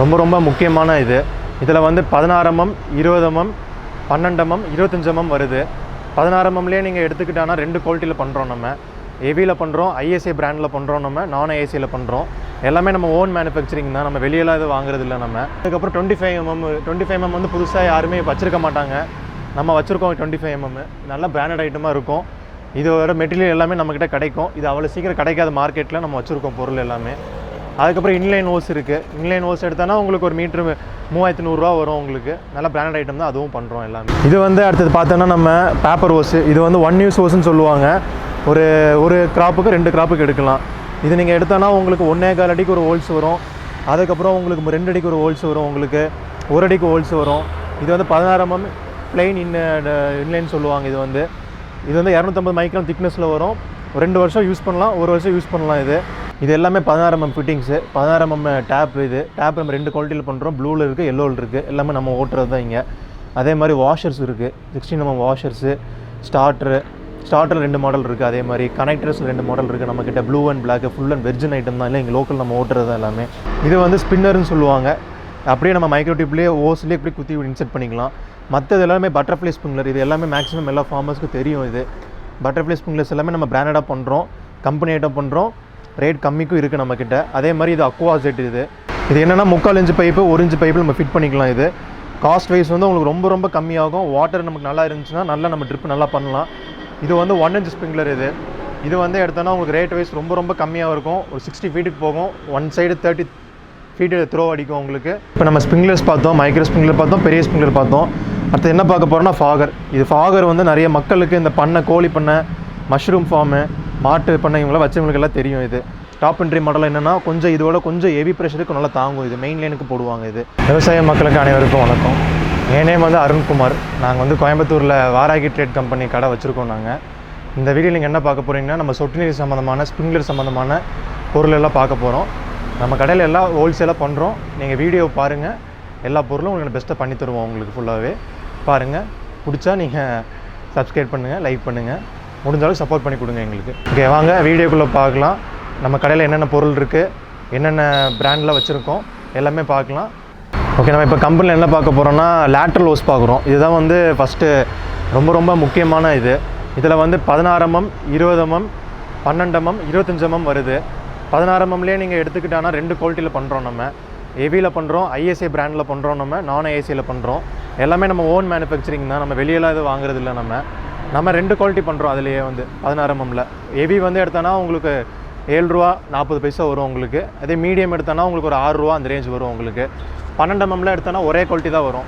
ரொம்ப ரொம்ப முக்கியமான இது. இதில் வந்து பதினாறமம் இருபதமம் பன்னெண்டமம் இருபத்தஞ்சமம் வருது. பதினாறமம்லேயே நீங்கள் எடுத்துக்கிட்டானா ரெண்டு குவாலிட்டியில் பண்ணுறோம் நம்ம. ஹெவியில் பண்ணுறோம் ஐஎஸ்ஏ பிராண்டில் பண்ணுறோம் நம்ம நான் ஐஎஸ்ஏயில் பண்ணுறோம் எல்லாமே நம்ம ஓன் மேனுஃபேக்சரிங் தான் நம்ம வெளியெல்லாம் இது வாங்குறது இல்லை நம்ம. அதுக்கப்புறம் twenty five MM twenty five MM வந்து புதுசாக யாருமே வச்சிருக்க மாட்டாங்க. நம்ம வச்சுருக்கோம் டுவெண்ட்டி ஃபைவ் எம்எம் நல்ல பிராண்டட் ஐட்டமாக இருக்கும். இதோட மெட்டீரியல் எல்லாமே நம்மக்கிட்ட கிடைக்கும். இது அவ்வளோ சீக்கிரம் கிடைக்காத மார்க்கெட்டில் நம்ம வச்சுருக்கோம் பொருள் எல்லாமே. அதுக்கப்புறம் இன்லைன் ஓஸ் இருக்குது இன்லைன் ஓஸ் எடுத்தோன்னா உங்களுக்கு ஒரு மீட்ரு மூவாயிரத்து நூறுரூவா வரும் உங்களுக்கு. நல்ல பிராண்டட் ஐட்டம் தான் அதுவும் பண்ணுறோம் எல்லாமே. இது வந்து அடுத்தது பார்த்தோன்னா நம்ம பேப்பர் ஓஸ் இது வந்து ஒன் யூஸ் ஓஸ்ன்னு சொல்லுவாங்க. ஒரு ஒரு கிராப்புக்கு ரெண்டு கிராப்புக்கு எடுக்கலாம். இது நீங்கள் எடுத்தோன்னா உங்களுக்கு ஒன்றே கால் அடிக்கு ஒரு ஹோல்ஸ் வரும். அதுக்கப்புறம் உங்களுக்கு ரெண்டு அடிக்கு ஒரு ஹோல்ஸ் வரும் உங்களுக்கு. ஒரு அடிக்கு ஹோல்ஸ் வரும். இது வந்து பதினாறாம் பிளெயின் இன் இன்லைன் சொல்லுவாங்க இது வந்து. இது வந்து இரநூத்தம்பது மைக்ரான் திக்னஸில் வரும். ரெண்டு வருஷம் யூஸ் பண்ணலாம் ஒரு வருஷம் யூஸ் பண்ணலாம் இது. இது எல்லாமே பதினாறு எம்எம் ஃபிட்டிங்ஸு பதினாறு எம்எம் டேப் இது. டேப் நம்ம ரெண்டு குவாலிட்டியில் பண்ணுறோம் ப்ளூவில் இருக்குது எல்லோவில் இருக்குது எல்லாமே நம்ம ஓட்டுறது தான் இங்கே. அதே மாதிரி வாஷர்ஸ் இருக்குது sixteen MM washers starter starter ரெண்டு மாடல் இருக்குது அதே மாதிரி கனெக்டர்ஸ் ரெண்டு மாடல் இருக்குது நம்மக்கிட்ட blue and black full and virgin item தான். இல்லை இங்கே லோக்கல் நம்ம ஓட்டுறது தான் எல்லாமே. இது வந்து ஸ்பின்னர்னு சொல்லுவாங்க. அப்படியே நம்ம மைக்ரோடிப்லேயே ஓஸ்லேயே இப்படி குத்தி இன்செர்ட் பண்ணிக்கலாம். மற்றது எல்லாமே பட்டர்ஃப்ளை ஸ்பின்னர் இது எல்லாமே மேக்ஸிமம் எல்லா ஃபார்மர்ஸ்க்கு தெரியும் இது. பட்டர்ஃப்ளை ஸ்ப்ரிங்லர்ஸ் எல்லாமே நம்ம பிராண்டடாக பண்ணுறோம் கம்பெனி ஐட்டம் பண்ணுறோம் ரேட் கம்மிக்கும் இருக்குது நம்மக்கிட்ட அதே மாதிரி இது அக்வாசெட் இது. இது என்னென்னா முக்கால் இன்ச்சு பைப்பு ஒரு இன்ச்சு பைப்பில் நம்ம ஃபிட் பண்ணிக்கலாம் இது. காஸ்ட் வைஸ் வந்து உங்களுக்கு ரொம்ப ரொம்ப கம்மியாகும். வாட்டர் நமக்கு நல்லா இருந்துச்சுன்னா நல்லா நம்ம ட்ரிப் நல்லா பண்ணலாம். இது வந்து ஒன் இன்ச் ஸ்ப்ரிங்லர் இது. இது வந்து எடுத்தோன்னா உங்களுக்கு ரேட் வைஸ் ரொம்ப ரொம்ப கம்மியாக இருக்கும். ஒரு சிக்ஸ்டி ஃபீட்டுக்கு போகும். One side thirty feet throw அடிக்கும் உங்களுக்கு. இப்போ நம்ம ஸ்ப்ரிங்லர்ஸ் பார்த்தோம் மைக்ரோ ஸ்ப்ரிங்லர் பார்த்தோம் பெரிய ஸ்ப்ரிங்லர் பார்த்தோம். அடுத்து என்ன பார்க்க போகிறோம்னா ஃபாகர். இது ஃபாகர் வந்து நிறைய மக்களுக்கு இந்த பண்ணை கோழி பண்ணை மஷ்ரூம் ஃபார்மு மாட்டு பண்ணை இவங்களாம் வச்சவங்களுக்கு எல்லாம் தெரியும் இது. டாப் என்ட்ரி மாடல் என்னென்னா கொஞ்சம் இதோட கொஞ்சம் ஹெவி ப்ரெஷருக்கு நல்லா தாங்கும் இது. மெயின் லைனுக்கு போடுவாங்க இது. விவசாய மக்களுக்கு அனைவருக்கும் வணக்கம். என் நேம் வந்து அருண்குமார். நாங்கள் வந்து கோயம்புத்தூரில் வாராகி ட்ரேட் கம்பெனி கடை வச்சுருக்கோம் நாங்கள் இந்த வீடியோ நீங்கள் என்ன பார்க்க போகிறீங்கன்னா நம்ம சொட்டு நீர் சம்மந்தமான ஸ்ப்ரிங்லர் சம்மந்தமான பொருள் எல்லாம் பார்க்க போகிறோம் நம்ம கடையில் எல்லாம் ஹோல்சேலாக பண்ணுறோம் நீங்கள் வீடியோ பாருங்கள் எல்லா பொருளும் உங்களுக்கு பெஸ்ட்டாக பண்ணி தருவோம் உங்களுக்கு ஃபுல்லாகவே பாருங்கள் பிடிச்சா நீங்கள் சப்ஸ்கிரைப் பண்ணுங்கள் லைக் பண்ணுங்கள் முடிஞ்சாலும் சப்போர்ட் பண்ணி கொடுங்க எங்களுக்கு. ஓகே வாங்க வீடியோக்குள்ளே பார்க்கலாம். நம்ம கடையில் என்னென்ன பொருள் இருக்குது என்னென்ன பிராண்டில் வச்சுருக்கோம் எல்லாமே பார்க்கலாம். ஓகே நம்ம இப்போ கம்பெனியில் என்ன பார்க்க போகிறோம்னா லேட்ரல் ஓஸ் பார்க்குறோம். இதுதான் வந்து ஃபஸ்ட்டு ரொம்ப ரொம்ப முக்கியமான இது. இதில் வந்து பதினாறமம் இருபதமம் பன்னெண்டமம் இருபத்தஞ்சமம் வருது. பதினாறமம்லேயே நீங்கள் எடுத்துக்கிட்டானா ரெண்டு குவாலிட்டியில் பண்ணுறோம் நம்ம. ஏவியில் பண்ணுறோம் ஐஎஸ்ஏ பிராண்டில் பண்ணுறோம் நம்ம நான் ஏசியில் பண்ணுறோம் எல்லாமே நம்ம ஓன் மேனுஃபேக்சரிங் தான். நம்ம வெளியெல்லாம் இது வாங்குறது இல்லை நம்ம. நம்ம ரெண்டு குவாலிட்டி பண்ணுறோம் அதுலேயே வந்து பதினாறமம்ல ஹெவி வந்து எடுத்தோன்னா உங்களுக்கு ஏழு ரூபா நாற்பது பைசா வரும் உங்களுக்கு. அதே மீடியம் எடுத்தோன்னா உங்களுக்கு ஒரு ஆறு ரூபா அந்த ரேஞ்ச் வரும் உங்களுக்கு. பன்னெண்டு எம்எம்ல எடுத்தோன்னா ஒரே குவாலிட்டி தான் வரும்.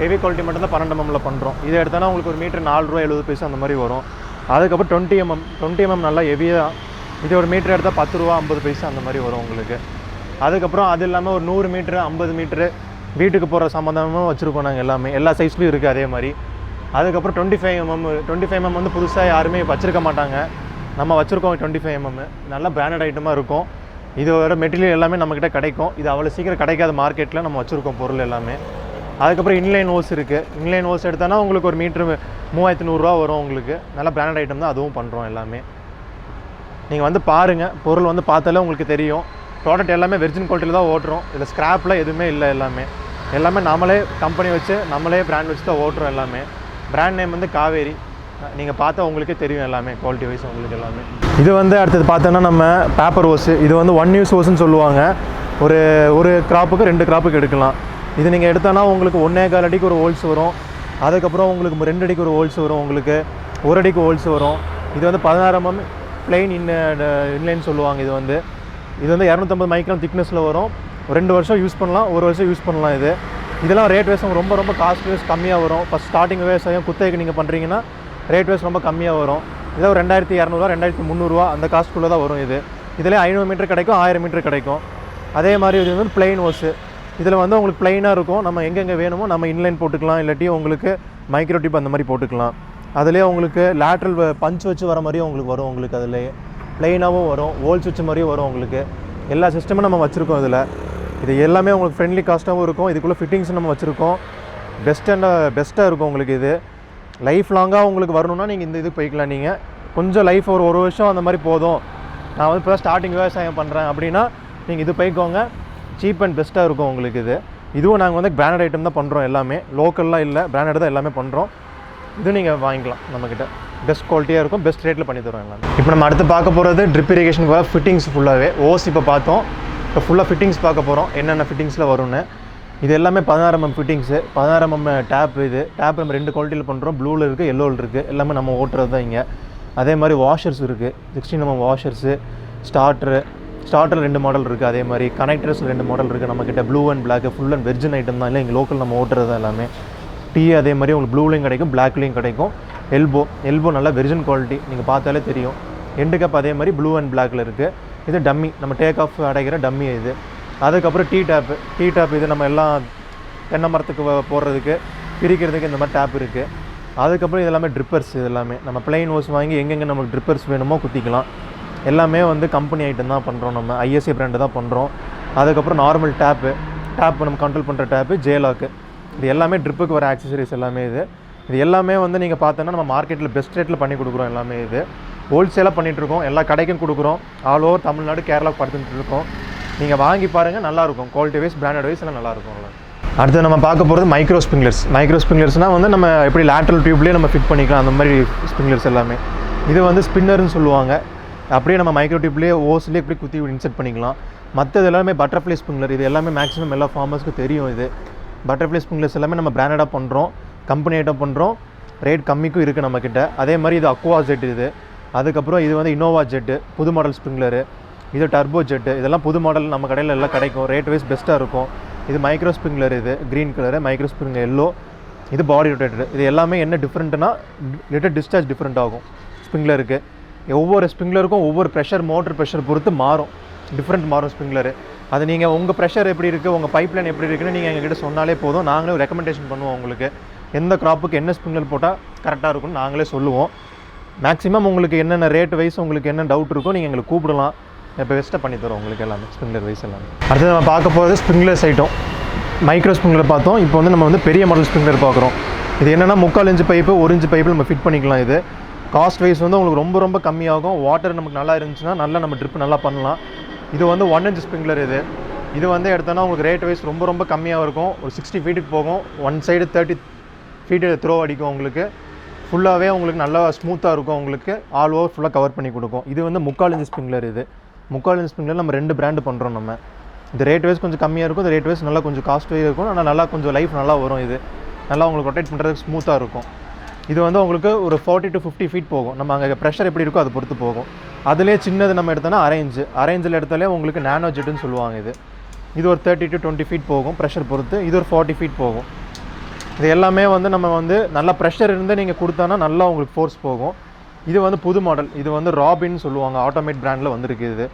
ஹெவி குவாலிட்டி மட்டும் தான் பன்னெண்டு எம்எம்ல பண்ணுறோம் இது எடுத்தோன்னா உங்களுக்கு ஒரு மீட்டர் நாலு ரூபா எழுபது பைசா அந்த மாதிரி வரும். அதுக்கப்புறம் டுவெண்ட்டி எம்எம் டுவெண்ட்டி எம்எம் நல்லா ஹெவியாக இது ஒரு மீட்டர் எடுத்தால் பத்து ரூபா ஐம்பது பைசா அந்த மாதிரி வரும் உங்களுக்கு. அதுக்கப்புறம் அது இல்லாமல் ஒரு நூறு மீட்ரு ஐம்பது மீட்ரு வீட்டுக்கு போகிற சம்மந்தமும் வச்சுருக்கோம் நாங்கள் எல்லாமே. எல்லா சைஸ்லையும் இருக்குது அதே மாதிரி. அதுக்கப்புறம் twenty five MM twenty five MM வந்து புதுசாக யாருமே வச்சுருக்க மாட்டாங்க. நம்ம வச்சுருக்கோம் டுவெண்ட்டி ஃபைவ் எம்எம் நல்ல பிராண்டட் ஐட்டமாக இருக்கும். இதோட மெட்டீரியல் எல்லாமே நம்மக்கிட்ட கிடைக்கும். இது அவ்வளோ சீக்கிரம் கிடைக்காத மார்க்கெட்டில் நம்ம வச்சுருக்கோம் பொருள் எல்லாமே. அதுக்கப்புறம் இன்லைன் ஓஸ் இருக்குது இன்லைன் ஓஸ் எடுத்தோன்னா உங்களுக்கு ஒரு மீட்ரு மூவாயிரத்து நூறுரூவா வரும் உங்களுக்கு. நல்ல பிராண்டட் ஐட்டம் தான் அதுவும் பண்ணுறோம் எல்லாமே. நீங்கள் வந்து பாருங்கள் பொருள் வந்து பார்த்தாலே உங்களுக்கு தெரியும். ப்ராடக்ட் எல்லாமே வெர்ஜின் குவாலிட்டியில் தான் ஓட்டுறோம். இதில் ஸ்க்ராப்பில் எதுவுமே இல்லை எல்லாமே. எல்லாமே நம்மளே கம்பெனி வச்சு நம்மளே பிராண்ட் வச்சு தான் ஓட்டுறோம் எல்லாமே. பிராண்ட் நேம் வந்து காவேரி. நீங்கள் பார்த்தா உங்களுக்கே தெரியும் எல்லாமே குவாலிட்டி வைஸ் உங்களுக்கு எல்லாமே. இது வந்து அடுத்தது பார்த்தோன்னா நம்ம பேப்பர் ஓஸு இது வந்து ஒன் யூஸ் ஓஸ்ன்னு சொல்லுவாங்க. ஒரு ஒரு கிராப்புக்கு ரெண்டு கிராப்புக்கு எடுக்கலாம். இது நீங்கள் எடுத்தோன்னா உங்களுக்கு ஒன்றே கால் அடிக்கு ஒரு ஹோல்ஸ் வரும். அதுக்கப்புறம் உங்களுக்கு ரெண்டு அடிக்கு ஒரு ஹோல்ஸ் வரும் உங்களுக்கு. ஒரு அடிக்கு ஹோல்ஸ் வரும். இது வந்து பதினாறாம் பிளெயின் இன் இன்லைன் சொல்லுவாங்க இது வந்து. இது வந்து இரநூத்தம்பது மைக்ரான் திக்னஸில் வரும். ரெண்டு வருஷம் யூஸ் பண்ணலாம் ஒரு வருஷம் யூஸ் பண்ணலாம் இது. இதெல்லாம் ரேட் வைஸ் ரொம்ப ரொம்ப காஸ்ட் வைஸ் கம்மியாக வரும். ஃபஸ்ட் ஸ்டார்டிங் விவசாயம் குத்தகைக்கு நீங்கள் பண்ணுறீங்கன்னா ரேட் வைஸ் ரொம்ப கம்மியாக வரும். இதே ஒரு ரெண்டாயிரத்தி இரநூறுவா ரெண்டாயிரத்தி முந்நூறுரூவா அந்த காஸ்ட்குள்ளே தான் வரும் இது. இதில் ஐநூறு மீட்டர் கிடைக்கும் ஆயிரம் மீட்டர் கிடைக்கும். அதே மாதிரி இது வந்து பிளெயின் ஓஸு இதில் வந்து உங்களுக்கு பிளெயினாக இருக்கும். நம்ம எங்கெங்கே வேணுமோ நம்ம இன்லைன் போட்டுக்கலாம் இல்லாட்டி உங்களுக்கு மைக்ரோ டிப் அந்த மாதிரி போட்டுக்கலாம். அதுலேயே உங்களுக்கு லேட்ரல் பஞ்ச் வச்சு வர மாதிரியும் உங்களுக்கு வரும் உங்களுக்கு அதுலேயே. ப்ளைனாகவும் வரும் ஓல் சுவிட்ச் மாதிரியும் வரும் உங்களுக்கு. எல்லா சிஸ்டமும் நம்ம வச்சுருக்கோம் இதில். இது எல்லாமே உங்களுக்கு ஃப்ரெண்ட்லி காஸ்ட்டாகவும் இருக்கும். இதுக்குள்ளே ஃபிட்டிங்ஸ் நம்ம வச்சுருக்கோம். பெஸ்ட் அண்ட் பெஸ்ட்டாக இருக்கும் உங்களுக்கு இது. லைஃப் லாங்காக உங்களுக்கு வரணும்னா நீங்கள் இந்த இது போய்க்கலாம். நீங்கள் கொஞ்சம் லைஃப் ஒரு ஒரு வருஷம் அந்த மாதிரி போதும். நான் வந்து இப்போ ஸ்டார்டிங் விவசாயம் பண்ணுறேன் அப்படின்னா நீங்கள் இது போய்க்கோங்க. சீப் அண்ட் பெஸ்ட்டாக இருக்கும் உங்களுக்கு இது. இதுவும் நாங்கள் வந்து பிராண்டட் ஐட்டம் தான் பண்ணுறோம் எல்லாமே. லோக்கல்லாம் இல்லை. பிராண்டட் தான் எல்லாமே பண்ணுறோம் இது நீங்கள் வாங்கிக்கலாம் நம்மக்கிட்ட பெஸ்ட் குவாலிட்டியாக இருக்கும் பெஸ்ட் ரேட்டில் பண்ணி தரோம் எல்லாமே. இப்போ நம்ம அடுத்து பார்க்க போகிறது ட்ரிப் இரிகேஷனுக்கு வர ஃபிட்டிங்ஸ் ஃபுல்லாகவே ஓஸ் இப்போ பார்த்தோம். இப்போ ஃபுல்லாக ஃபிட்டிங்ஸ் பார்க்க போகிறோம் என்னென்ன ஃபிட்டிங்ஸில் வரும்னு. இது எல்லாமே பதினாறு எம் ஃபிட்டிங்ஸு பதினாறு எம்எம் டேப் இது. டேப் நம்ம ரெண்டு குவாலிட்டியில் பண்ணுறோம் ப்ளூவில் இருக்குது எல்லோவில் இருக்குது எல்லாமே நம்ம ஓட்டுறது தான் இங்கே. அதே மாதிரி வாஷர்ஸ் இருக்குது சிக்ஸ்டீன் எம்எம் வாஷர்ஸு ஸ்டார்ட்ரு ஸ்டார்டரில் ரெண்டு மாடல் இருக்குது அதே மாதிரி கனெக்டர்ஸ் ரெண்டு மாடல் இருக்குது நம்மக்கிட்ட blue and black full and virgin item தான். இல்லை எங்கள் லோக்கல் நம்ம ஓட்டுறது தான் எல்லாமே. டீ அதே மாதிரி உங்களுக்கு ப்ளூலையும் கிடைக்கும் பிளாக்லேயும் கிடைக்கும். எல்போ எல்போ நல்லா வெர்ஜின் குவாலிட்டி நீங்கள் பார்த்தாலே தெரியும். எண்டு கப் அதே மாதிரி ப்ளூ அண்ட் பிளாக்ல இருக்குது இது டம்மி நம்ம டேக் ஆஃப் அடைக்கிற டம்மி இது. அதுக்கப்புறம் டீ டேப்பு டீ டேப் இது நம்ம எல்லாம் தென்னை மரத்துக்கு போடுறதுக்கு பிரிக்கிறதுக்கு இந்த மாதிரி டேப் இருக்குது அதுக்கப்புறம் இது எல்லாமே ட்ரிப்பர்ஸ் இது எல்லாமே நம்ம பிளெயின் ஓஸ் வாங்கி எங்கெங்கே நமக்கு ட்ரிப்பர்ஸ் வேணுமோ குத்திக்கலாம். எல்லாமே வந்து கம்பெனி ஐட்டம் தான் பண்ணுறோம் நம்ம. ஐஎஸ்சி பிராண்டு தான் பண்ணுறோம் அதுக்கப்புறம் நார்மல் டேப்பு டேப் நம்ம கண்ட்ரோல் பண்ணுற டேப்பு ஜேலாக்கு இது எல்லாமே ட்ரிப்புக்கு வர ஆக்சசரிஸ் எல்லாமே இது. இது எல்லாமே வந்து நீங்கள் பார்த்தோன்னா நம்ம மார்க்கெட்டில் பெஸ்ட் ரேட்டில் பண்ணி கொடுக்குறோம் எல்லாமே இது. ஹோல்சேலாக பண்ணிகிட்டு இருக்கோம். எல்லா கடைக்கும் கொடுக்குறோம். ஆல் ஓவர் தமிழ்நாடு கேரளா படுத்துட்டு இருக்கோம். நீங்கள் வாங்கி பாருங்கள் நல்லாயிருக்கும். குவாலிட்டி வைஸ் பிராண்டட் வைஸ் எல்லாம் நல்லாயிருக்கும் அடுத்து நம்ம பார்க்க போகிறது மைக்ரோ ஸ்ப்ரிங்லர்ஸ் மைக்ரோ ஸ்ப்ரிங்லர்ஸ்னால் வந்து நம்ம எப்படி லேட்ரல் டியூப்லேயே நம்ம ஃபிட் பண்ணிக்கலாம் அந்த மாதிரி ஸ்ப்ரிங்லர்ஸ் எல்லாமே. இது வந்து ஸ்பின்னர்னு சொல்லுவாங்க. அப்படியே நம்ம மைக்ரோ டியூப்லேயே ஓஸ்லேயே இப்படி குத்தி இன்செர்ட் பண்ணிக்கலாம். மற்றது எல்லாமே பட்டர்ஃப்ளை ஸ்ப்ரிங்லர் இது எல்லாமே மேக்ஸிமம் எல்லா ஃபார்மர்ஸ்க்கு தெரியும் இது. பட்டர்ஃப்ளை ஸ்ப்ரிங்லர்ஸ் எல்லாமே நம்ம பிராண்டடாக பண்ணுறோம் கம்பெனி ஐட்டம் பண்ணுறோம் ரேட் கம்மிக்கும் இருக்குது நம்மக்கிட்ட அதே மாதிரி இது அக்வா ஜெட் இது. அதுக்கப்புறம் இது வந்து இனோவா ஜெட்டு புது மாடல் ஸ்ப்ரிங்லரு இது டர்போ ஜெட்டு இதெல்லாம் புது மாடல் நம்ம கடையில் எல்லாம் கிடைக்கும். ரேட் வைஸ் பெஸ்ட்டாக இருக்கும். இது மைக்ரோ ஸ்ப்ரிங்லர் இது. Green colour micro spring yellow இது பாடி ரொட்டேட்டர் இது எல்லாமே என்ன டிஃப்ரெண்ட்டுனா லிட்டர் டிஸ்சார்ஜ் டிஃப்ரெண்ட் ஆகும். ஸ்ப்ரிங்லருக்கு ஒவ்வொரு ஸ்ப்ரிங்லருக்கும் ஒவ்வொரு ப்ரெஷர் மோட்டர் ப்ரெஷர் பொறுத்து மாறும். டிஃப்ரெண்ட் மாறும் ஸ்ப்ரிங்லரு அது நீங்கள் உங்கள் ப்ரெஷர் எப்படி இருக்குது உங்கள் பைப் லைன் எப்படி இருக்குன்னு நீங்கள் எங்ககிட்ட சொன்னாலே போதும். நாங்களே ரெக்கமெண்டேஷன் பண்ணுவோம் உங்களுக்கு. எந்த க்ராப்புக்கு என்ன ஸ்ப்ரிங்லர் போட்டால் கரெக்டாக இருக்கும்னு நாங்களே சொல்லுவோம். மேக்ஸிமம் உங்களுக்கு என்னென்ன ரேட் வைஸ் உங்களுக்கு என்ன டவுட் இருக்கோ நீங்கள் எங்களுக்கு கூப்பிடலாம். இப்போ பெஸ்ட்டாக பண்ணி தரோம் உங்களுக்கு எல்லாமே ஸ்ப்ரிங்லர் வைஸ் எல்லாமே. அடுத்து நம்ம பார்க்க போகிறது ஸ்ப்ரிங்லர்ஸ் ஐட்டம் மைக்ரோ ஸ்ப்ரிங்லர் பார்த்தோம். இப்போ வந்து நம்ம வந்து பெரிய மாடல் ஸ்ப்ரிங்லர் பார்க்குறோம். இது என்னென்னா முக்கால் இன்ச்சு பைப்பு ஒரு இன்ச்சு பைப்பில் நம்ம ஃபிட் பண்ணிக்கலாம் இது. காஸ்ட் வைஸ் வந்து உங்களுக்கு ரொம்ப ரொம்ப கம்மியாகும். வாட்டர் நமக்கு நல்லா இருந்துச்சுன்னா நல்லா நம்ம ட்ரிப் நல்லா பண்ணலாம். இது வந்து ஒன் இன்ச் ஸ்ப்ரிங்லர் இது. இது வந்து எடுத்தோன்னா உங்களுக்கு ரேட் வைஸ் ரொம்ப ரொம்ப கம்மியாக இருக்கும். ஒரு சிக்ஸ்டி ஃபீட்டுக்கு போகும். One side thirty feet throw அடிக்கும் உங்களுக்கு. ஃபுல்லாகவே உங்களுக்கு நல்லா ஸ்மூத்தாக இருக்கும் உங்களுக்கு. ஆல் ஓவர் ஃபுல்லாக கவர் பண்ணி கொடுக்கும். இது வந்து முக்கால் இன்ச் ஸ்ப்ரிங்லர் இது. முக்கால் இன்ச் ஸ்ப்ரிங்லர் நம்ம ரெண்டு பிராண்டு பண்ணுறோம் நம்ம. இந்த ரேட் வைஸ் கொஞ்சம் கம்மியாக இருக்கும். இந்த ரேட் வைஸ் நல்லா கொஞ்சம் காஸ்ட்லியாக இருக்கும். ஆனால் நல்லா கொஞ்சம் லைஃப் நல்லா வரும் இது. நல்லா உங்களுக்கு ரொட்டேட் பண்ணுறதுக்கு ஸ்மூத்தாக இருக்கும். இது வந்து உங்களுக்கு ஒரு ஃபார்ட்டி டு ஃபிஃப்டி ஃபீட் போகும். நம்ம அங்கே ப்ரெஷர் எப்படி இருக்கோ அதை பொறுத்து போகும். அதுலேயே சின்னது நம்ம எடுத்தோன்னா அரேஞ்சு அரேஞ்சில் எடுத்தாலே உங்களுக்கு நானோ ஜெட்டுன்னு சொல்லுவாங்க இது. இது ஒரு தேர்ட்டி டு டுவெண்ட்டி ஃபீட் போகும் ப்ரெஷர் பொறுத்து. இது ஒரு ஃபார்ட்டி ஃபீட் போகும். இது எல்லாமே வந்து நம்ம வந்து நல்லா ப்ரெஷர் இருந்து நீங்கள் கொடுத்தோன்னா நல்லா உங்களுக்கு ஃபோர்ஸ் போகும். இது வந்து புது மாடல் இது வந்து ராபின்னு சொல்லுவாங்க. ஆட்டோமேட் பிராண்டில் வந்திருக்கு இது.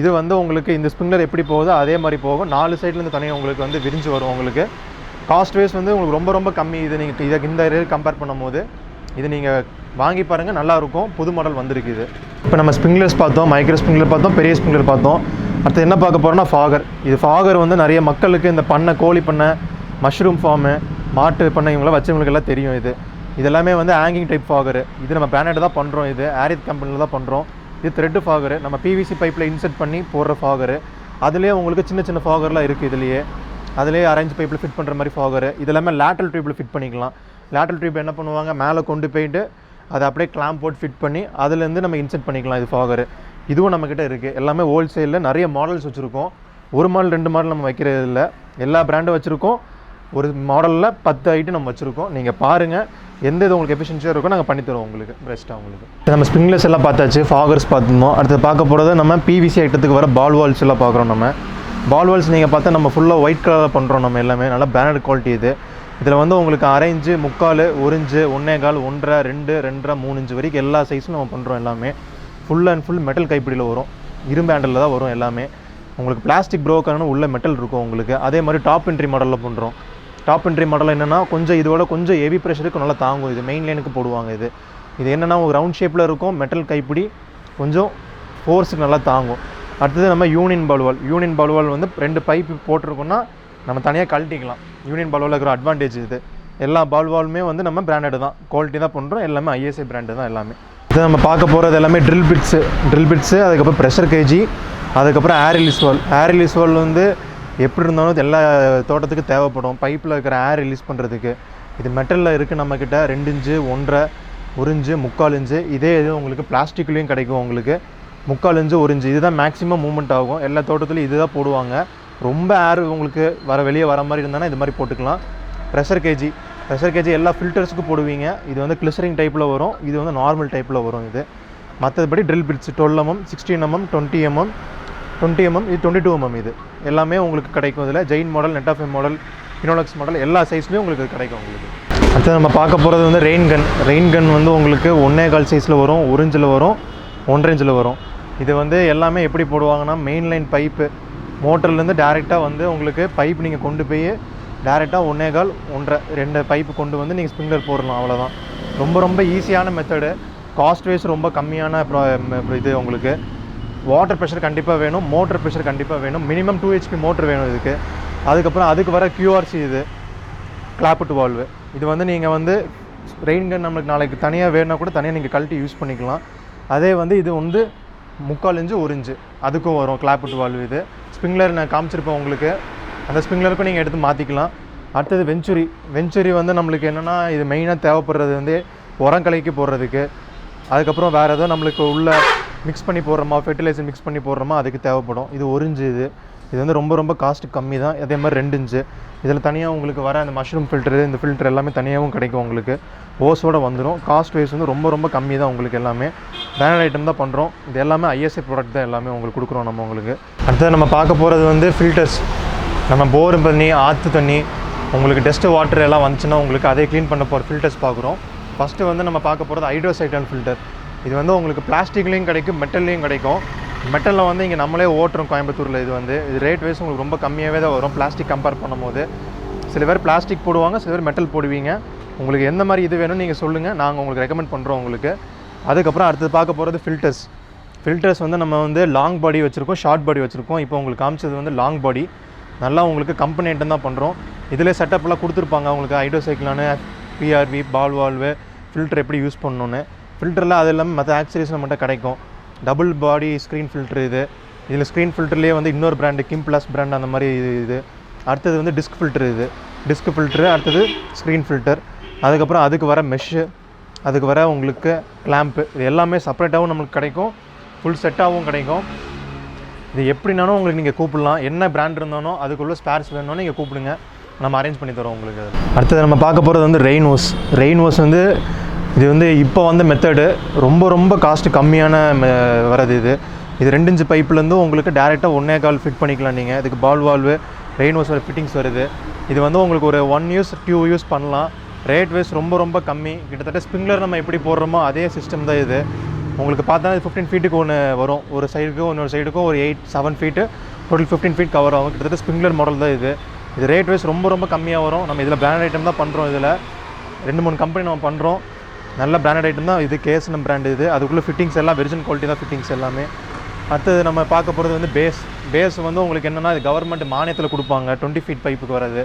இது வந்து உங்களுக்கு இந்த ஸ்ப்ரிங்லர் எப்படி போகுதோ அதே மாதிரி போகும். நாலு சைட்லேருந்து தனியாக உங்களுக்கு வந்து விரிஞ்சு வரும் உங்களுக்கு. காஸ்ட் வைஸ் வந்து உங்களுக்கு ரொம்ப ரொம்ப கம்மி. இது நீங்கள் இதை இந்த ரேட் கம்பேர் பண்ணும்போது இது நீங்கள் வாங்கி பாருங்கள் நல்லாயிருக்கும் புது மாடல் வந்திருக்கு இது இப்போ நம்ம ஸ்ப்ரிங்லர்ஸ் பார்த்தோம் மைக்ரோ ஸ்ப்ரிங்லர் பார்த்தோம் பெரிய ஸ்ப்ரிங்லர் பார்த்தோம். அடுத்து என்ன பார்க்க போகிறோம்னா ஃபாகர் இது ஃபாகர் வந்து நிறைய மக்களுக்கு இந்த பண்ணை கோழி பண்ணை மஷ்ரூம் ஃபார்மு மாட்டு பண்ணை இவங்களாம் வச்சவங்களுக்கு எல்லாம் தெரியும் இது. இதெல்லாமே வந்து ஹேங்கிங் டைப் ஃபாகர் இது நம்ம பிராண்டட் தான் பண்ணுறோம் இது. ஆரித் கம்பெனியில் தான் பண்ணுறோம் இது த்ரெட்டு ஃபாகர் நம்ம பிவிசி பைப்பில் இன்செர்ட் பண்ணி போடுற ஃபாகர் அதுலேயே உங்களுக்கு சின்ன சின்ன ஃபாகர்லாம் இருக்குது இதுலேயே. அதுலேயே அரேஞ்ச் பைப்பில் ஃபிட் பண்ணுற மாதிரி ஃபாகர் இது எல்லாமே லேட்டல் ட்யூப்பில் ஃபிட் பண்ணிக்கலாம். லேட்டல் ட்யூப் என்ன பண்ணுவாங்க? மேலே கொண்டு போயிட்டு அதை அப்படியே கிளாம்ப் போட்டு ஃபிட் பண்ணி அதுலேருந்து நம்ம இன்செர்ட் பண்ணிக்கலாம் இது ஃபாகர் இதுவும் நம்மக்கிட்ட இருக்குது எல்லாமே ஹோல்சேலில் நிறைய மாடல்ஸ் வச்சுருக்கோம். ஒரு மாடல் ரெண்டு மாடல் நம்ம வைக்கிறது இல்லை. எல்லா பிராண்டும் வச்சுருக்கோம். ஒரு மாடலில் பத்து ஐட்டம் நம்ம வச்சுருக்கோம். நீங்கள் பாருங்கள் எந்த இது உங்களுக்கு எஃபிஷியன்சியாக இருக்கோ நாங்கள் பண்ணித்தரோம் உங்களுக்கு. பெஸ்ட்டாக உங்களுக்கு. நம்ம ஸ்ப்ரிங்லர்ஸ் எல்லாம் பார்த்தாச்சு. ஃபாகர்ஸ் பார்த்துருந்தோம். அடுத்து பார்க்க போகிறது நம்ம பிவிசி ஐட்டத்துக்கு வர பால் வால்ஸ் எல்லாம் பார்க்குறோம் நம்ம. பால்வல்ஸ் நீங்கள் பார்த்தா நம்ம ஃபுல்லாக ஒயிட் கலரில் பண்ணுறோம் நம்ம எல்லாமே. நல்லா பிராண்டட் குவாலிட்டி இது. இதில் வந்து உங்களுக்கு அரைஞ்சு முக்கால் ஒரு இன்ச்சு ஒன்றே கால் ஒன்றரை ரெண்டு ரெண்டரை மூணு இன்ச்சு வரைக்கும் எல்லா சைஸும் நம்ம பண்ணுறோம் எல்லாமே. ஃபுல் அண்ட் ஃபுல் மெட்டல் கைப்பிடியில் வரும். இரும்பு ஹேண்டலில் தான் வரும் எல்லாமே. உங்களுக்கு பிளாஸ்டிக் ப்ரோக்கர்னு உள்ள மெட்டல் இருக்கும் உங்களுக்கு. அதே மாதிரி டாப் என்ட்ரி மாடலில் பண்ணுறோம் டாப் என்ட்ரி மாடல் என்னென்னா கொஞ்சம் இதோட கொஞ்சம் ஹெவி ப்ரெஷருக்கு நல்லா தாங்கும். இது மெயின் லைனுக்கு போடுவாங்க இது. இது என்னென்னா ஒரு ரவுண்ட் ஷேப்பில் இருக்கும் மெட்டல் கைப்பிடி கொஞ்சம் ஃபோர்ஸுக்கு நல்லா தாங்கும். அடுத்தது நம்ம யூனியன் பலுவால் யூனியன் பலுவால் வந்து ரெண்டு பைப் போட்டிருக்கோம்னா நம்ம தனியாக கழட்டிக்கலாம். யூனியன் பலுவால் இருக்கிற அட்வான்டேஜ் இது. எல்லா பால்வாலுமே வந்து நம்ம பிராண்டட் தான். குவாலிட்டி தான் பண்ணுறோம் எல்லாமே ஐஎஸ்ஐ பிராண்டு தான் எல்லாமே. இது நம்ம பார்க்க போகிறது எல்லாமே ட்ரில் பிட்ஸு ட்ரில் பிட்ஸு அதுக்கப்புறம் ப்ரெஷர் கேஜி அதுக்கப்புறம் ஏர் ரிலீஸ் வால் ஏர் ரிலீஸ் வால் வந்து எப்படி இருந்தாலும் எல்லா தோட்டத்துக்கும் தேவைப்படும். பைப்பில் இருக்கிற ஏர் ரிலீஸ் பண்ணுறதுக்கு இது மெட்டலில் இருக்குது நம்மக்கிட்ட ரெண்டு இன்ச்சு ஒன்றரை ஒரு இன்ச்சு முக்கால் இன்ச்சு. இதே இது உங்களுக்கு பிளாஸ்டிக்லேயும் கிடைக்கும் உங்களுக்கு. முக்கால் இன்ச்சு ஒரு இன்ச்சு. இதுதான் மேக்ஸிமம் மூவ்மெண்ட் ஆகும். எல்லா தோட்டத்துலையும் இதுதான் போடுவாங்க. ரொம்ப ஏர் உங்களுக்கு வர வெளியே வர மாதிரி இருந்தானா இது மாதிரி போட்டுக்கலாம். ப்ரெஷர் கேஜி ப்ரெஷர் கேஜி எல்லா ஃபில்டர்ஸுக்கும் போடுவீங்க. இது வந்து கிளிசரிங் டைப்பில் வரும். இது வந்து நார்மல் டைப்பில் வரும் இது. மற்றபடி drill bits twelve MM sixteen MM twenty MM twenty MM இது டுவெண்ட்டி டூ எம்எம் இது. எல்லாமே உங்களுக்கு கிடைக்கும் இதில். Jain model net off model இனோலக்ஸ் model எல்லா சைஸ்லேயும் உங்களுக்கு இது கிடைக்கும் உங்களுக்கு. அடுத்து நம்ம பார்க்க போகிறது வந்து ரெயின் கன் ரெயின் கன் வந்து உங்களுக்கு ஒன்றே கால் சைஸில் வரும் ஒரிஞ்சில் வரும். ஒன் இன்ச்சில் வரும். இது வந்து எல்லாமே எப்படி போடுவாங்கன்னா மெயின் லைன் பைப்பு மோட்டர்லேருந்து டேரெக்டாக வந்து உங்களுக்கு பைப் நீங்கள் கொண்டு போய் டேரெக்டாக ஒன்றே கால் ஒன்றரை ரெண்டு பைப்பு கொண்டு வந்து நீங்கள் ஸ்ப்ரிங்லர் போடலாம் அவ்வளோதான் ரொம்ப ரொம்ப ஈஸியான மெத்தடு காஸ்ட் வைஸ் ரொம்ப கம்மியான இது உங்களுக்கு. வாட்டர் ப்ரெஷர் கண்டிப்பாக வேணும் மோட்டர் ப்ரெஷர் கண்டிப்பாக வேணும். மினிமம் டூ ஹெச்பி மோட்டர் வேணும் இதுக்கு. அதுக்கப்புறம் அதுக்கு வர கியூஆர்சி இது. கிளாப்ட் வால்வு இது வந்து நீங்கள் வந்து ரெயின் கன் நம்மளுக்கு நாளைக்கு தனியாக வேணும்னா கூட தனியாக நீங்கள் கழட்டி யூஸ் பண்ணிக்கலாம். அதே வந்து இது வந்து முக்கால் இன்ச்சு ஒரு இன்ச்சு. அதுக்கும் வரும் கிளாப்ட் வால்வ் இது. ஸ்பிங்லர் நான் காமிச்சிருப்பேன் உங்களுக்கு. அந்த ஸ்பிங்லருக்கும் நீங்கள் எடுத்து மாற்றிக்கலாம் அடுத்தது வெஞ்சுரி வெஞ்சுரி வந்து நம்மளுக்கு என்னென்னா இது மெயினாக தேவைப்படுறது வந்து உரம் கலைக்கு போடுறதுக்கு. அதுக்கப்புறம் வேறு ஏதோ நம்மளுக்கு உள்ள மிக்ஸ் பண்ணி போடுறோமா ஃபெர்டிலைசர் மிக்ஸ் பண்ணி போடுறோமா அதுக்கு தேவைப்படும். இது ஒரிஞ்சு இது. இது வந்து ரொம்ப ரொம்ப காஸ்ட் கம்மி தான். அதே மாதிரி ரெண்டு இன்ச்சு இதில் தனியாக உங்களுக்கு வர அந்த மஷ்ரூம் ஃபில்டரு இந்த ஃபில்டர் எல்லாமே தனியாகவும் கிடைக்கும் உங்களுக்கு. ஓஸோட வந்துடும் காஸ்ட் வைஸ் வந்து ரொம்ப ரொம்ப கம்மி தான் உங்களுக்கு எல்லாமே. பிராண்டட் ஐட்டம் தான் பண்ணுறோம் இது எல்லாமே ஐஎஸ்ஐ ப்ராடக்ட் தான் எல்லாமே உங்களுக்கு கொடுக்குறோம் நம்ம உங்களுக்கு. அடுத்தது நம்ம பார்க்க போகிறது வந்து ஃபில்டர்ஸ் நம்ம போர் தண்ணி ஆற்று தண்ணி உங்களுக்கு டெஸ்ட்டு வாட்டர் எல்லாம் வந்துச்சுன்னா உங்களுக்கு அதே க்ளீன் பண்ண போகிற ஃபில்டர்ஸ் பார்க்குறோம். ஃபஸ்ட்டு வந்து நம்ம பார்க்க போகிறது ஹைட்ரோசைட்டன் ஃபில்டர் இது வந்து உங்களுக்கு பிளாஸ்டிக்லேயும் கிடைக்கும் மெட்டல்லையும் கிடைக்கும். மெட்டலில் வந்து இங்கே நம்மளே ஓட்டுறோம் கோயம்புத்தூரில். இது வந்து இது ரேட் வைஸ் உங்களுக்கு ரொம்ப கம்மியாகவே தான் வரும். பிளாஸ்டிக் கம்பேர் பண்ணும்போது. சில பேர் பிளாஸ்டிக் போடுவாங்க சில பேர் மெட்டல் போடுவீங்க. உங்களுக்கு எந்த மாதிரி இது வேணும்னு நீங்கள் சொல்லுங்கள் நாங்கள் உங்களுக்கு ரெக்கமெண்ட் பண்ணுறோம் உங்களுக்கு. அதுக்கப்புறம் அடுத்தது பார்க்க போகிறது ஃபில்டர்ஸ் ஃபில்டர்ஸ் வந்து நம்ம வந்து லாங் பாடி வச்சுருக்கோம் ஷார்ட் பாடி வச்சுருக்கோம். இப்போ உங்களுக்கு காமிச்சது வந்து லாங் பாடி நல்லா உங்களுக்கு கம்பெனி தான் பண்ணுறோம் இதில் செட்டப்லாம் கொடுத்துருப்பாங்க. உங்களுக்கு ஐடோசைக்கிளானு பிஆர்வி பால் வால்வு ஃபில்டர் எப்படி யூஸ் பண்ணணுன்னு ஃபில்டரில் அது இல்லாமல் மற்ற ஆக்சரிஸ் நம்மகிட்ட கிடைக்கும். டபுள் பாடி ஸ்க்ரீன் ஃபில்ட்ரு இது. இதில் ஸ்க்ரீன் ஃபில்டர்லேயே வந்து இன்னொரு பிராண்டு கிம் ப்ளஸ் பிராண்ட் அந்த மாதிரி இது இது. அடுத்தது வந்து டிஸ்க் ஃபில்ட்ரு இது. டிஸ்க் ஃபில்ட்ரு அடுத்தது ஸ்க்ரீன் ஃபில்டர் அதுக்கப்புறம் அதுக்கு வர மெஷ்ஷு அதுக்கு வர உங்களுக்கு கிளாம்ப்பு இது எல்லாமே செப்பரேட்டாகவும் நம்மளுக்கு கிடைக்கும். ஃபுல் செட்டாகவும் கிடைக்கும். இது எப்படினாலும் உங்களுக்கு நீங்கள் கூப்பிடலாம். என்ன பிராண்ட் இருந்தாலும் அதுக்குள்ளே ஸ்பேர்ஸ் வேணும்னு நீங்கள் கூப்பிடுங்க. நம்ம அரேஞ்ச் பண்ணி தரோம் உங்களுக்கு அடுத்தது நம்ம பார்க்க போகிறது வந்து ரெயின் ஓஸ் ரெயின் ஓஸ் வந்து இது வந்து இப்போ வந்த மெத்தடு ரொம்ப ரொம்ப காஸ்ட் கம்மியான மெ- வரது இது. இது ரெண்டு இன்ச்சு பைப்லேருந்து உங்களுக்கு டேரெக்டாக ஒன்றே கால் ஃபிட் பண்ணிக்கலாம் நீங்கள் இதுக்கு ball valve rain hose fittings வருது. இது வந்து உங்களுக்கு ஒரு ஒன் யூஸ் டூ யூஸ் பண்ணலாம். ரேட் வைஸ் ரொம்ப ரொம்ப கம்மி. கிட்டத்தட்ட ஸ்ப்ரிங்லர் நம்ம எப்படி போடுறோமோ அதே சிஸ்டம் தான் இது. உங்களுக்கு பார்த்தா இது ஃபிஃப்டீன் ஃபீட்டுக்கு ஒன்று வரும். ஒரு சைடுக்கும் இன்னொரு சைடுக்கும் ஒரு eight seven feet total fifteen feet cover ஆகும். கிட்டத்தட்ட ஸ்ப்ரிங்லர் மாடல் தான் இது. இது ரேட் வைஸ் ரொம்ப ரொம்ப கம்மியாக வரும். நம்ம இதில் பிராண்ட் ஐட்டம் தான் பண்ணுறோம் இதில். ரெண்டு மூணு கம்பெனி நம்ம பண்ணுறோம் நல்ல பிராண்டட் ஐட்டம் தான். இது கேஎஸ்எம் பிராண்டு இது. அதுக்குள்ளே ஃபிட்டிங்ஸ் எல்லாம் வெர்ஜன் குவாலிட்டி தான் ஃபிட்டிங்ஸ் எல்லாமே. அடுத்தது நம்ம பார்க்க போகிறது வந்து பேஸ் பேஸ் வந்து உங்களுக்கு என்னென்னா இது கவர்மெண்ட் மானியத்தில் கொடுப்பாங்க. டுவெண்ட்டி ஃபீட் பைப்புக்கு வரது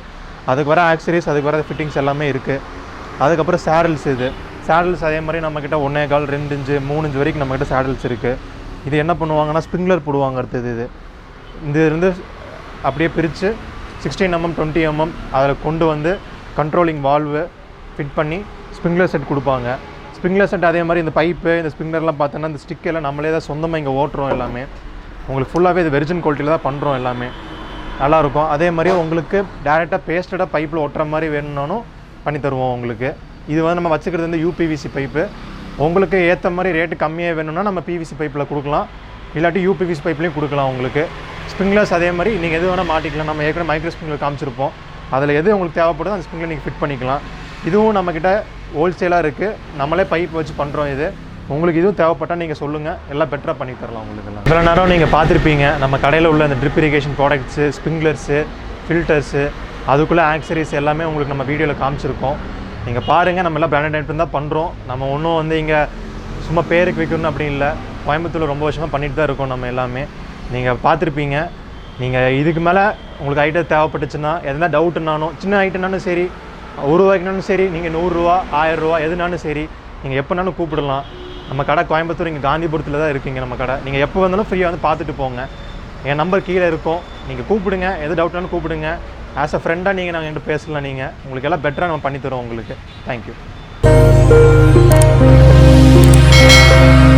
அதுக்கு வர ஆக்சரிஸ் அதுக்கு வர ஃபிட்டிங்ஸ் எல்லாமே இருக்குது அதுக்கப்புறம் சேடல்ஸ் இது. சேடல்ஸ் அதே மாதிரி நம்மக்கிட்ட ஒன்றே கால் ரெண்டு இன்ச்சு மூணு இன்ச்சு வரைக்கும் நம்மக்கிட்ட சேடல்ஸ் இருக்குது இது என்ன பண்ணுவாங்கன்னா ஸ்ப்ரிங்லர் போடுவாங்க அடுத்தது இது. இது இருந்து அப்படியே பிரித்து சிக்ஸ்டீன் எம்எம் டுவெண்ட்டி எம்எம் அதில் கொண்டு வந்து கண்ட்ரோலிங் வால்வு ஃபிட் பண்ணி ஸ்ப்ரிங்லர் செட் கொடுப்பாங்க. ஸ்ப்ரிங்லர் செட் அதே மாதிரி இந்த பைப்பு இந்த ஸ்ப்ரிங்லர்லாம் பார்த்தோன்னா இந்த ஸ்டிக்கெல்லாம் எல்லாம் நம்மளே தான் சொந்தமாக இங்கே ஓட்டுறோம் எல்லாமே. உங்களுக்கு ஃபுல்லாகவே இது வெர்ஜின் குவாலிட்டியில் தான் பண்ணுறோம் எல்லாமே. நல்லாயிருக்கும். அதே மாதிரி உங்களுக்கு டேரெக்டாக பேஸ்டடாக பைப்பில் ஒட்டுற மாதிரி வேணும்னாலும் பண்ணி தருவோம் உங்களுக்கு. இது வந்து நம்ம வச்சுக்கிறது வந்து யூபிவிசி பைப்பு உங்களுக்கு ஏற்ற மாதிரி ரேட்டு கம்மியாக வேணும்னா நம்ம பிவிசி பைப்பில் கொடுக்கலாம். இல்லாட்டி யூபிவிசி பைப்லேயும் கொடுக்கலாம் உங்களுக்கு. ஸ்ப்ரிங்லர்ஸ் அதே மாதிரி நீங்கள் எது வேணால் மாட்டிக்கலாம். நம்ம ஏற்கனவே மைக்ரோ ஸ்ப்ரிங்க்லர் காமிச்சிருப்போம். அதில் எது உங்களுக்கு தேவைப்படுதோ அந்த ஸ்ப்ரிங்க்லர் நீங்கள் ஃபிட் பண்ணிக்கலாம். இதுவும் நம்மக்கிட்ட ஹோல்சேலாக இருக்குது நம்மளே பைப் வச்சு பண்ணுறோம் இது. உங்களுக்கு இதுவும் தேவைப்பட்டால் நீங்கள் சொல்லுங்கள் எல்லாம் பெட்டராக பண்ணி தரலாம் உங்களுக்கு எல்லாம். இவ்வளோ நேரம் நீங்கள் பார்த்துருப்பீங்க. நம்ம கடையில் உள்ள இந்த drip irrigation products sprinklers filters அதுக்குள்ளே ஆக்சரிஸ் எல்லாமே உங்களுக்கு நம்ம வீடியோவில் காமிச்சிருக்கோம். நீங்கள் பாருங்கள் நம்ம எல்லாம் பிராண்டட் ஐட்டம் தான் பண்ணுறோம் நம்ம ஒன்றும் வந்து இங்கே சும்மா பேருக்கு வைக்கணும் அப்படி இல்லை. கோயம்புத்தூரில் ரொம்ப வருஷமாக பண்ணிட்டு தான் இருக்கோம் நம்ம எல்லாமே. நீங்கள் பார்த்துருப்பீங்க. நீங்கள் இதுக்கு மேலே உங்களுக்கு ஐட்டம் தேவைப்பட்டுச்சுன்னா எதனா டவுட்டுனாலும் சின்ன ஐட்டம்னாலும் சரி ஒரு ரூபாய்க்குனாலும் சரி நீங்கள் நூறுரூவா ஆயிரரூவா எதுனாலும் சரி நீங்கள் எப்போனாலும் கூப்பிடலாம். நம்ம கடை கோயம்புத்தூர் இங்கே காந்திபுரத்தில் தான் இருக்கீங்க நம்ம கடை. நீங்கள் எப்போ வந்தாலும் ஃப்ரீயாக வந்து பார்த்துட்டு போங்க. என் நம்பர் கீழே இருக்கும். நீங்கள் கூப்பிடுங்க. எது டவுட்னாலும் கூப்பிடுங்க. ஆஸ் அ ஃப்ரெண்டாக நீங்கள் நாங்கள் என்கிட்ட பேசலாம் நீங்கள் உங்களுக்கு எல்லாம் பெட்டராக நம்ம பண்ணித்தரோம் உங்களுக்கு. தேங்க்யூ